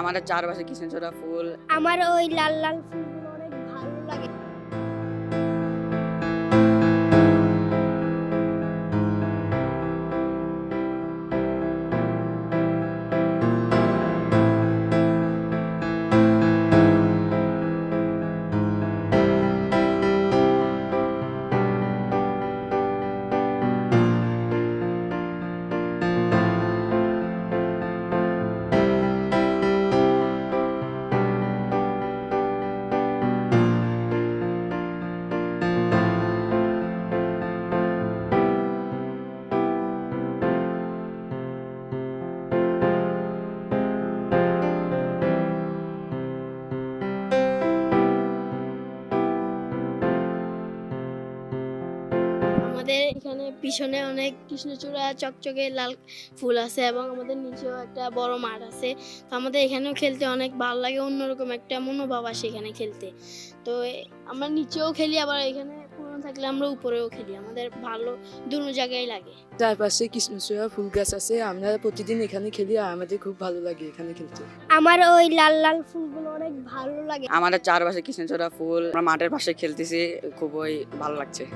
আমাদের চারপাশে কৃষ্ণচূড়া ফুল। আমার ওই লাল লাল ফুলগুলো আমাদের এখানে পিছনে অনেক কৃষ্ণচূড়া চকচকে লাল ফুল আছে এবং আমাদের নিচেও একটা বড় মাঠ আছে। তো আমাদের এখানেও খেলতে অনেক ভালো লাগে অন্যরকম একটা মনোভাব আসে এখানে খেলতে। তো আমরা নিচেও খেলি আবার এখানে পুরনো থাকলে আমরা উপরেও খেলি আমাদের ভালো দুনো জায়গায় লাগে। চারপাশে কৃষ্ণচূড়া ফুল গাছ আছে আমরা প্রতিদিন এখানে খেলি আর আমাদের খুব ভালো লাগে এখানে খেলতে। আমার ওই লাল লাল ফুলগুলো অনেক ভালো লাগে। আমাদের চারপাশে কৃষ্ণচূড়া ফুল আমরা মাঠের পাশে খেলতেছি খুবই ভালো লাগছে।